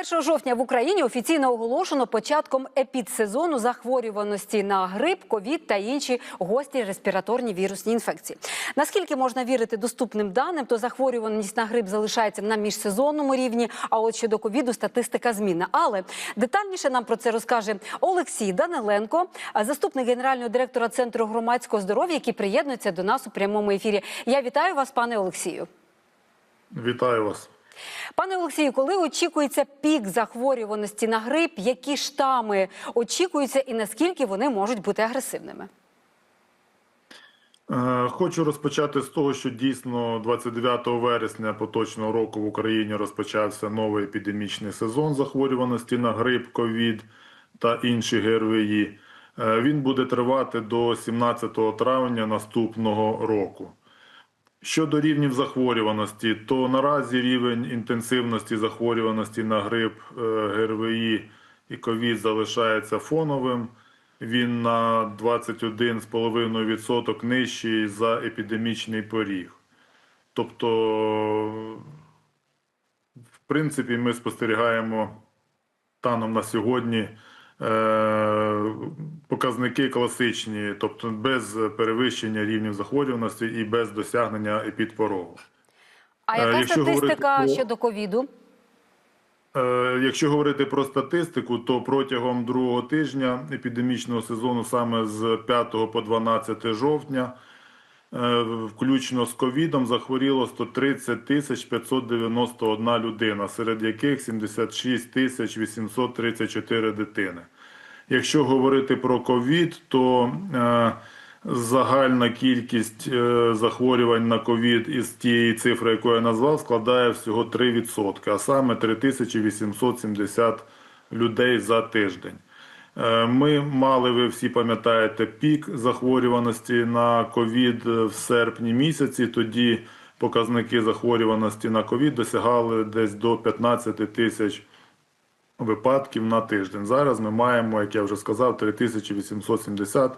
1 жовтня в Україні офіційно оголошено початком епідсезону захворюваності на грип, ковід та інші гострі респіраторні вірусні інфекції. Наскільки можна вірити доступним даним, то захворюваність на грип залишається на міжсезонному рівні. А от щодо ковіду статистика змінна. Але детальніше нам про це розкаже Олексій Даниленко, заступник генерального директора центру громадського здоров'я, який приєднується до нас у прямому ефірі. Я вітаю вас, пане Олексію. Вітаю вас. Пане Олексію, коли очікується пік захворюваності на грип, які штами очікуються і наскільки вони можуть бути агресивними? Е, Хочу розпочати з того, що дійсно 29 вересня поточного року в Україні розпочався новий епідемічний сезон захворюваності на грип, ковід та інші ГРВІ. Е, Він буде тривати до 17 травня наступного року. Щодо рівнів захворюваності, то наразі рівень інтенсивності захворюваності на грип, е, ГРВІ і ковід залишається фоновим. Він на 21,5% нижчий за епідемічний поріг. Тобто, в принципі, ми спостерігаємо станом на сьогодні е, показники класичні, тобто без перевищення рівнів захворюваності і без досягнення епідпорогу. А Е, яка якщо статистика говорити щодо ковіду? Е, Якщо говорити про статистику, то протягом другого тижня епідемічного сезону, саме з 5 по 12 жовтня, е, включно з ковідом, захворіло 130 тисяч 591 людина, серед яких 76 тисяч 834 дитини. Якщо говорити про ковід, то е, загальна кількість е, захворювань на ковід із тієї цифри, яку я назвав, складає всього 3%, а саме 3870 людей за тиждень. Е, Ми мали, ви всі пам'ятаєте, пік захворюваності на ковід в серпні місяці. Тоді показники захворюваності на ковід досягали десь до 15 тисяч випадків на тиждень. Зараз ми маємо, як я вже сказав, 3870,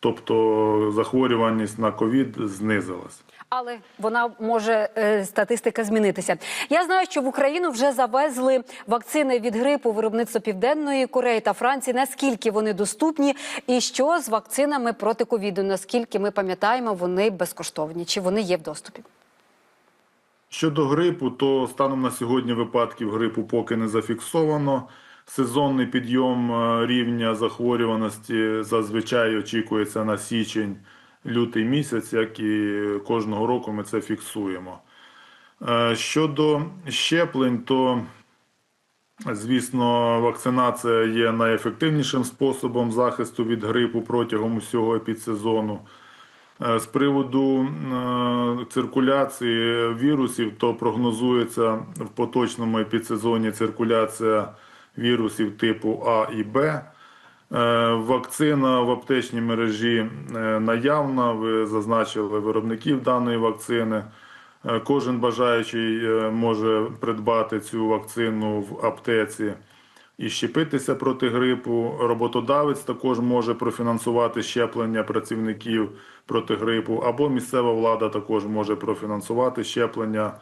тобто захворюваність на ковід знизилась. Але вона може е, статистика змінитися. Я знаю, що в Україну вже завезли вакцини від грипу виробництва Південної Кореї та Франції. Наскільки вони доступні, і що з вакцинами проти ковіду? Наскільки ми пам'ятаємо, вони безкоштовні? Чи вони є в доступі? Щодо грипу, то станом на сьогодні випадків грипу поки не зафіксовано. Сезонний підйом е, рівня захворюваності зазвичай очікується на січень, лютий місяць, як і кожного року ми це фіксуємо. Е, Щодо щеплень, то Звісно, вакцинація є найефективнішим способом захисту від грипу протягом усього епідсезону. Е, З приводу е, циркуляції вірусів, то прогнозується в поточному епідсезоні циркуляція вірусів типу А і Б. Е, Вакцина в аптечній мережі наявна. Ви зазначили виробників даної вакцини. Кожен бажаючий може придбати цю вакцину в аптеці і щепитися проти грипу. Роботодавець також може профінансувати щеплення працівників проти грипу, або місцева влада також може профінансувати щеплення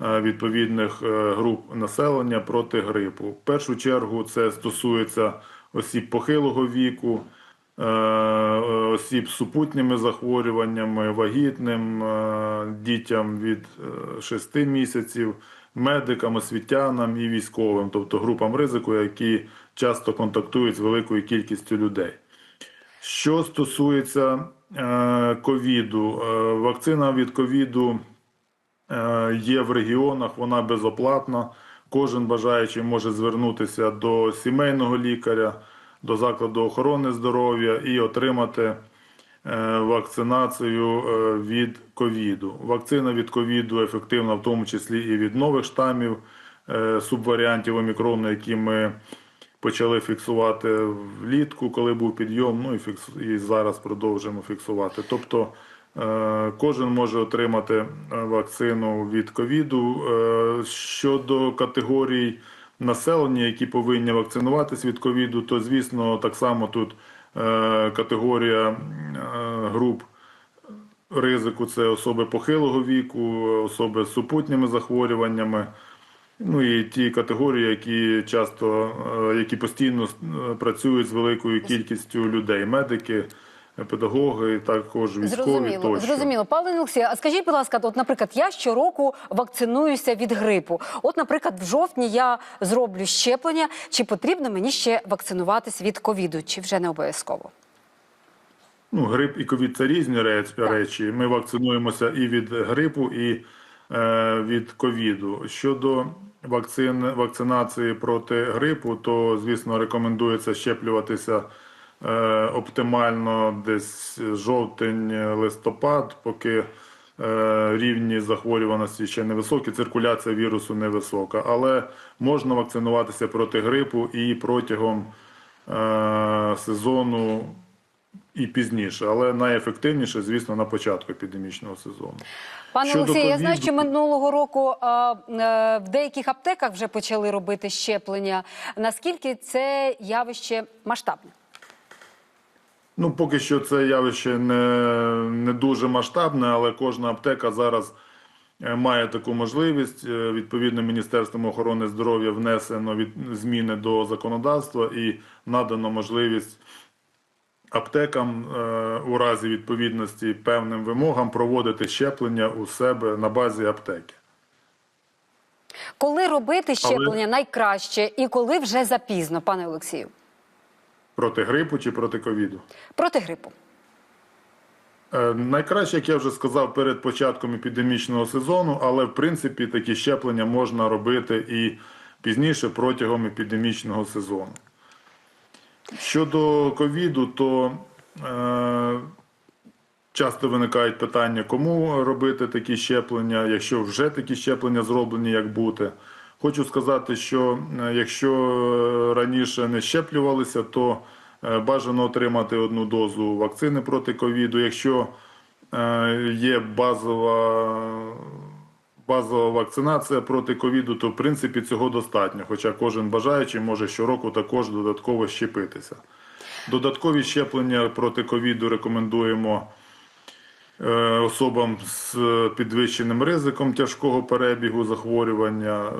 е, відповідних е, груп населення проти грипу. В першу чергу це стосується осіб похилого віку. Е, Осіб з супутніми захворюваннями, вагітним, е, дітям від 6 місяців, медикам, освітянам і військовим, тобто групам ризику, які часто контактують з великою кількістю людей. Що стосується е, ковіду, е, вакцина від ковіду е, є в регіонах, вона безоплатна. Кожен бажаючий може звернутися до сімейного лікаря, до закладу охорони здоров'я і отримати е, вакцинацію е, від ковіду. Вакцина від ковіду ефективна в тому числі і від нових штамів е, субваріантів омікрону, які ми почали фіксувати влітку, коли був підйом. Ну і фікс... і зараз продовжуємо фіксувати. Тобто кожен може отримати вакцину від ковіду. Щодо категорій населення, які повинні вакцинуватись від ковіду, то звісно так само тут е, категорія е, груп ризику це особи похилого віку, особи з супутніми захворюваннями. Ну і ті категорії, які часто е, які постійно е, працюють з великою кількістю людей: медики, педагоги, також військові Зрозуміло, тощо. зрозуміло. Павло Олексію, а скажіть, будь ласка, от, наприклад, я щороку вакцинуюся від грипу. От, наприклад, в жовтні я зроблю щеплення. Чи потрібно мені ще вакцинуватись від ковіду, чи вже не обов'язково? Ну, грип і ковід це різні реч- речі. Ми вакцинуємося і від грипу, і е, від ковіду. Щодо вакцин, вакцинації проти грипу, то звісно рекомендується щеплюватися оптимально десь жовтень, листопад, поки е, рівні захворюваності ще невисокі, циркуляція вірусу невисока. Але можна вакцинуватися проти грипу і протягом е, сезону і пізніше, але найефективніше, звісно, на початку епідемічного сезону. Пане Щодо Олексію, я знаю, що минулого року а, е, в деяких аптеках вже почали робити щеплення. Наскільки це явище масштабне? Ну, поки що це явище не, не дуже масштабне, але кожна аптека зараз е, має таку можливість. Е, Відповідно, Міністерством охорони здоров'я внесено від, зміни до законодавства і надано можливість аптекам е, у разі відповідності певним вимогам проводити щеплення у себе на базі аптеки. Коли робити щеплення найкраще і коли вже запізно, пане Олексію? Проти грипу чи проти ковіду? Проти грипу. Е, Найкраще, як я вже сказав, перед початком епідемічного сезону, але в принципі такі щеплення можна робити і пізніше протягом епідемічного сезону. Щодо ковіду, то е, часто виникають питання, кому робити такі щеплення, якщо вже такі щеплення зроблені, як бути. Хочу сказати, що е, якщо раніше не щеплювалися, то е, бажано отримати одну дозу вакцини проти ковіду. Якщо е, є базова, базова вакцинація проти ковіду, то в принципі цього достатньо. Хоча кожен бажаючий може щороку також додатково щепитися. Додаткові щеплення проти ковіду рекомендуємо е, особам з підвищеним ризиком тяжкого перебігу захворювання, е,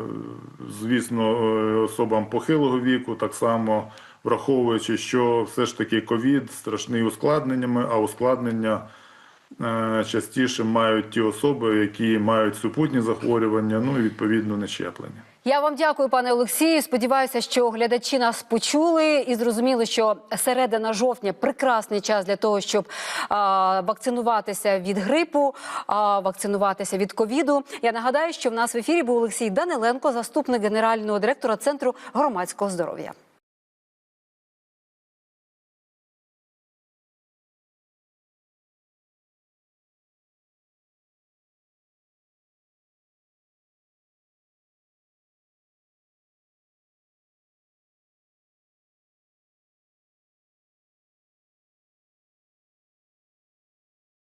звісно, е, особам похилого віку, так само враховуючи, що все ж таки ковід страшний ускладненнями, а ускладнення е, частіше мають ті особи, які мають супутні захворювання, ну і відповідно не щеплення. Я вам дякую, пане Олексію. Сподіваюся, що глядачі нас почули і зрозуміли, що середина жовтня прекрасний час для того, щоб а, вакцинуватися від грипу, а, вакцинуватися від ковіду. Я нагадаю, що в нас в ефірі був Олексій Даниленко, заступник генерального директора центру громадського здоров'я.